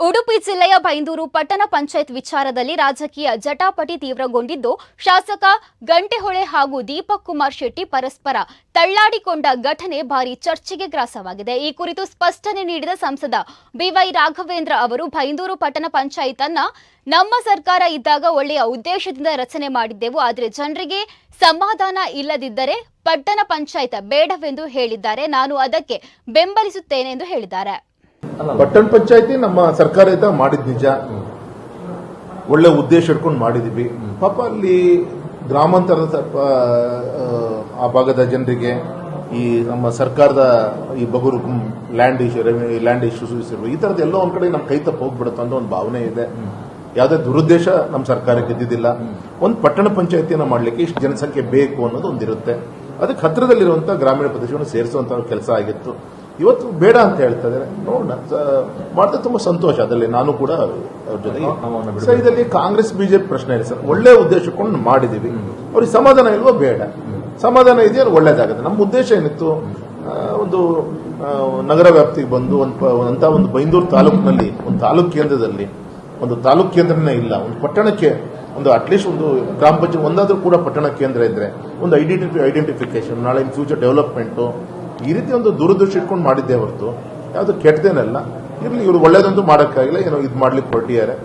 ಉಡುಪಿ ಜಿಲ್ಲೆಯ ಬೈಂದೂರು ಪಟ್ಟಣ ಪಂಚಾಯತ್ ವಿಚಾರದಲ್ಲಿ ರಾಜಕೀಯ ಜಟಾಪಟಿ ತೀವ್ರಗೊಂಡಿದ್ದು, ಶಾಸಕ ಗಂಟೆಹೊಳೆ ಹಾಗೂ ದೀಪಕ್ ಕುಮಾರ್ ಶೆಟ್ಟಿ ಪರಸ್ಪರ ತಳ್ಳಾಡಿಕೊಂಡ ಘಟನೆ ಭಾರಿ ಚರ್ಚೆಗೆ ಗ್ರಾಸವಾಗಿದೆ. ಈ ಕುರಿತು ಸ್ಪಷ್ಟನೆ ನೀಡಿದ ಸಂಸದ ಬಿವೈ ರಾಘವೇಂದ್ರ ಅವರು, ಬೈಂದೂರು ಪಟ್ಟಣ ಪಂಚಾಯತ್ ಅನ್ನ ನಮ್ಮ ಸರ್ಕಾರ ಇದ್ದಾಗ ಒಳ್ಳೆಯ ಉದ್ದೇಶದಿಂದ ರಚನೆ ಮಾಡಿದ್ದೆವು, ಆದರೆ ಜನರಿಗೆ ಸಮಾಧಾನ ಇಲ್ಲದಿದ್ದರೆ ಪಟ್ಟಣ ಪಂಚಾಯತ್ ಬೇಡವೆಂದು ಹೇಳಿದ್ದಾರೆ. ನಾನು ಅದಕ್ಕೆ ಬೆಂಬಲಿಸುತ್ತೇನೆ ಎಂದು ಹೇಳಿದ್ದಾರೆ. ಪಟ್ಟಣ ಪಂಚಾಯತಿ ನಮ್ಮ ಸರ್ಕಾರ ಇದ್ದಾಗ ಮಾಡಿದ್ ನಿಜ. ಒಳ್ಳೆ ಉದ್ದೇಶ ಇಟ್ಕೊಂಡು ಮಾಡಿದೀವಿ. ಪಾಪ ಅಲ್ಲಿ ಗ್ರಾಮಾಂತರದ ಆ, ಭಾಗದ ಜನರಿಗೆ ಈ ನಮ್ಮ ಸರ್ಕಾರದ ಈ ಬಗುರು ಲ್ಯಾಂಡ್ ಇಶ್ಯೂ ಲ್ಯಾಂಡ್ ಇಶ್ಯೂಸ್ ಈ ತರದ ಎಲ್ಲೋ ಒಂದ್ ಕಡೆ ನಮ್ಮ ಕೈ ತಪ್ಪ ಹೋಗ್ಬಿಡುತ್ತೆ ಅಂತ ಒಂದು ಭಾವನೆ ಇದೆ. ಯಾವುದೇ ದುರುದ್ದೇಶ ನಮ್ಮ ಸರ್ಕಾರಕ್ಕೆ ಇದ್ದಿದ್ದಿಲ್ಲ ಒಂದು ಪಟ್ಟಣ ಪಂಚಾಯತಿಯನ್ನ ಮಾಡಲಿಕ್ಕೆ ಇಷ್ಟು ಜನಸಂಖ್ಯೆ ಬೇಕು ಅನ್ನೋದು ಒಂದಿರುತ್ತೆ. ಅದಕ್ಕೆ ಹತ್ತಿರದಲ್ಲಿರುವಂತಹ ಗ್ರಾಮೀಣ ಪ್ರದೇಶವನ್ನು ಸೇರಿಸುವಂತ ಕೆಲಸ ಆಗಿತ್ತು. ಇವತ್ತು ಬೇಡ ಅಂತ ಹೇಳ್ತಾ ಇದ್ದಾರೆ. ನೋಡೋಣ. ಮಾಡಿದ್ರೆ ತುಂಬಾ ಸಂತೋಷ ಅದರಲ್ಲಿ. ನಾನು ಕೂಡ ಅವ್ರ ಜೊತೆಗೆ ಸರ್ ಇದರಲ್ಲಿ ಕಾಂಗ್ರೆಸ್ ಬಿಜೆಪಿ ಪ್ರಶ್ನೆ ಇದೆ ಸರ್. ಒಳ್ಳೆ ಉದ್ದೇಶಕ್ಕೊಂಡು ಮಾಡಿದ್ದೀವಿ. ಮಾಡಿದೀವಿ ಅವ್ರಿಗೆ ಸಮಾಧಾನ ಇಲ್ವೋ ಬೇಡ. ಸಮಾಧಾನ ಇದೆಯಾ ಒಳ್ಳೇದಾಗುತ್ತೆ. ನಮ್ಮ ಉದ್ದೇಶ ಏನಿತ್ತು? ಒಂದು ನಗರ ವ್ಯಾಪ್ತಿಗೆ ಬಂದು ಒಂದು ಅಂತ ಒಂದು ಬೈಂದೂರು ತಾಲೂಕಿನಲ್ಲಿ ಒಂದು ತಾಲೂಕು ಕೇಂದ್ರದಲ್ಲಿ ಒಂದು ತಾಲೂಕು ಕೇಂದ್ರನೇ ಇಲ್ಲ. ಒಂದು ಪಟ್ಟಣಕ್ಕೆ ಒಂದು ಅಟ್ಲೀಸ್ಟ್ ಒಂದು ಗ್ರಾಮ ಪಂಚಾಯತ್ ಒಂದಾದರೂ ಕೂಡ ಪಟ್ಟಣ ಕೇಂದ್ರ ಇದ್ರೆ ಒಂದು ಐಡೆಂಟಿಫಿ ಐಡೆಂಟಿಫಿಕೇಶನ್ ನಾಳೆ ಇನ್ ಫ್ಯೂಚರ್ ಡೆವಲಪ್ಮೆಂಟು ಈ ರೀತಿ ಒಂದು ದುರದೃಷ್ಟಿ ಇಟ್ಕೊಂಡು ಮಾಡಿದ್ದೆ ಹೊರತು, ಯಾವುದು ಕೆಟ್ಟದೇನಲ್ಲ. ಇರಲಿ, ಇವರು ಒಳ್ಳೇದಂತೂ ಮಾಡೋಕ್ಕಾಗಿಲ್ಲ, ಏನೋ ಇದು ಮಾಡ್ಲಿಕ್ಕೆ ಹೊರಟಿದ್ದಾರೆ.